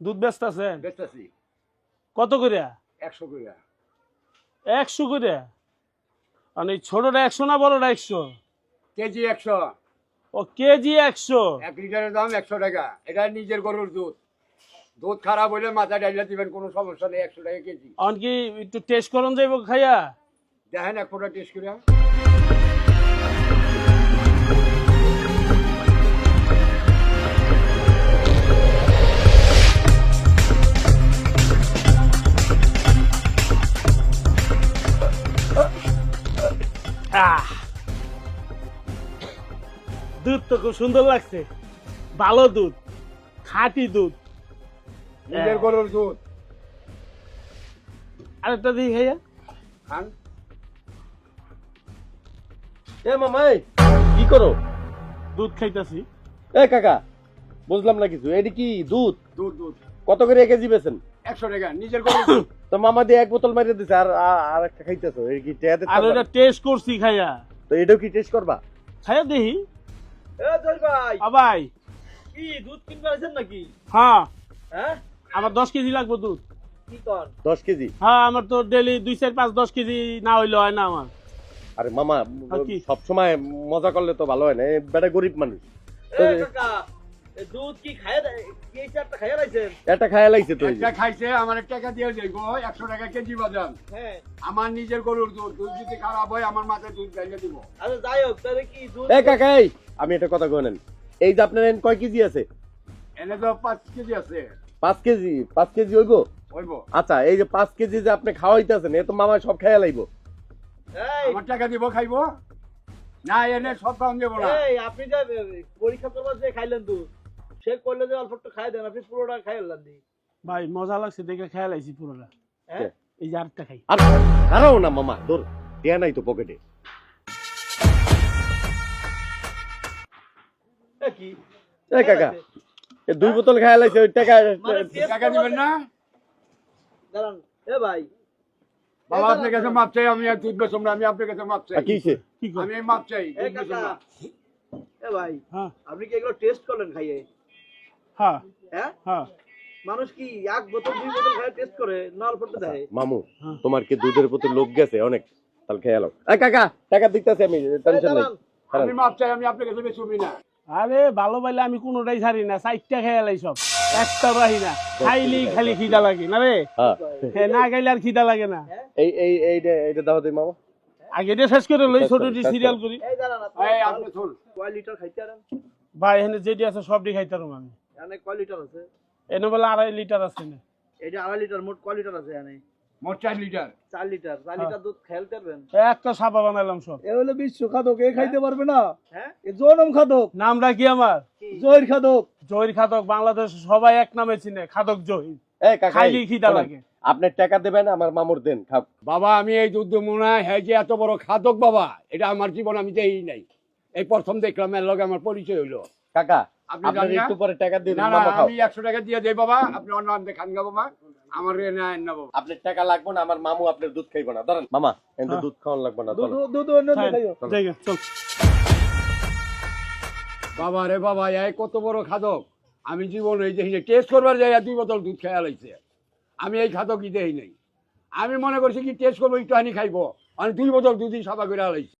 দুধ ব্যস্ত আছেন বেচতেছি কত করিয়া একশো কইরা। একশো করিয়া মানে ছোটটা একশো না বড়টা একশো? কেজি একশো। ও কেজি একশো? এক লিটারের দাম একশো টাকা। এটা নিজের গরুর দুধ। দুধ খারাপ হইলে মাথা ডাইলা দিবেন কোনো সমস্যা নেই একশো টাকা কেজি। অন কি একটু টেস্ট করুন যাইব খাইয়া? দেখেন এক ফোটা টেস্ট করে আহ! দুধ তো খুব সুন্দর লাগছে। ভালো দুধ খাঁটি দুধ। নিজের গরুর দুধ। আরেকটা দিই খাইয়া খান। এ মামাই কি করো? দুধ খাইতাছি। এ কাকা বুঝলাম না কিছু। এটি কি দুধ? দুধ দুধ। কত করে এক কেজি বেছেন একশো টাকা নিজের তো মামা দিয়ে এক বোতল মারিয়ে দিছে আর আর- একটা খাইতেছো। এই কি টেয়াতে আর ওটা টেস্ট করছি খাইয়া। তো এটাও কি টেস্ট করবা? খাইয়া দেখি। এ ভাই। কি দুধ কিনতে আসেন নাকি? হ্যাঁ। হ্যাঁ? আমার দশ কেজি লাগবে দুধ। কি কর? দশ কেজি? হ্যাঁ আমার তো ডেলি দুই চার পাঁচ দশ কেজি না হইলে হয় না আমার। আরে মামা? সব সময় মজা করলে তো ভালো হয় না। বেটা গরিব মানুষ। কাকা দুধ কি খাইয়া এই চারটা খাইয়া রাইছেন এটা খায়া লাগছে তো একটা খাইছে আমার টাকা দিয়ে যাইব একশো টাকা কেজি হ্যাঁ। আমার নিজের গরুর দুধ দুধ যদি খারাপ হয় আমার মাথায় দুধ ডাইলা দিব। আচ্ছা যাই হোক তাহলে কি দুধ এ কাকা এই আমি একটা কথা কই নেন। এই যে আপনার কয় কেজি আছে? এনে তো পাঁচ কেজি আছে। পাঁচ কেজি হইব? হইব। আচ্ছা এই যে পাঁচ কেজি যে আপনি খাওয়াইতেছেন এ তো মামা সব খায়া লাইব। এই। আমার টাকা দিব খাইব? না এনে সব খাওয়ান দেবো না। এই আপনি যে পরীক্ষা করবার যে খাইলেন দুধ। সে করলে যে অল্প একটু খাই দেন আপনি পুরোটা খাইলেন দি। ভাই মজা লাগছে দেখে খেয়াল আইছি পুরোটা। হ্যাঁ? এই যে আরেকটা খাই। আর দাঁড়াও না মামা তোর নাই তো পকেটে এ। কি? এ কাকা এ দুই বোতল খায়া লাইছে ওই টাকা মানে টাকা দিবেন না? দাঁড়ান এ ভাই। বাবা আপনার কাছে মাপ চাই আমি আর দুধ বেচম না আমি আপনার কাছে মাপ চাই। কি হইছে? কি কর? আমি মাপ চাই এ কাকা। এ ভাই হ্যাঁ। আপনি কি এগুলো টেস্ট করলেন খাইয়ে? হ্যাঁ। হ্যাঁ? হ্যাঁ। মানুষ কি এক বোতল দুই বোতল খাই টেস্ট করে না অল্পটা দেয়? মামু। তোমার কি দুধের প্রতি লোক গেছে? অনেক। তাহলে খেয়াল এই কাকা টাকা দিতেছি আমি টেনশন নাই। আমি মাপ চাই আমি আপনার কাছে বেচবই না আরে ভালো পাইলে আমি কোনোটাই ছাড়ি না। চারটা খেয়ালাই সব। একটা রাহি না। খাইলেই খালি খিদা লাগে না রে? না খাইলে আর খিদা লাগে না। এই এই এইটা এইটা দাও মামা। আগে এটা শেষ করে লই ছোটটি সিরিয়াল করি। এই আপনি লিটার খাইতে ভাই এখানে যেটি আছে সবটি খাইতে আমি। এখানে কয় লিটার আছে? এনে বলে আড়াই লিটার আছে না এটা আড়াই লিটার মোট কয় লিটার আছে এখানে মোট চার লিটার। চার লিটার চার লিটার দুধ খেলতে পারবেন একটা সাপা বানাইলাম সব এ হলো বিশ্ব খাদক এ খাইতে পারবে না? হ্যাঁ? এ জনম খাদক। নামটা কি আমার? জয়ের খাদক। জহির খাদক বাংলাদেশ সবাই এক নামে চিনে খাদক জহির। এই কাকা খাইলেই খিদা লাগে। আপনি টাকা দেবেন আমার মামুর দেন বাবা আমি এই দুধ মনে হয় যে এত বড় খাদক বাবা এটা আমার জীবন আমি দেই নাই। এই প্রথম দেখলাম এর লগে আমার পরিচয় হইল। কাকা আপনি জানেন একটু পরে টাকা দিয়ে না দিন না মামা খাও। আমি একশো টাকা দিয়ে দেই বাবা। আপনি অন্য আনতে খান গা বাবা। আমার না না বাবা। আপনার টাকা লাগবে না আমার মামু আপনার দুধ খাইবো না। ধরেন মামা কিন্তু। দুধ খাওয়ান লাগবে না দুধ দুধ অন্য জায়গা, চল। বাবা রে বাবা এই কত বড় খাদক। আমি জীবন এই যে টেস্ট করবার যাই দুই বোতল দুধ খেয়াল হয়েছে আমি এই খাদকই দেই নাই। আমি মনে করছি কি টেস্ট করব একটু হানি খাইবো। আমি দুই বোতল দুধই সাদা করে হালাইছি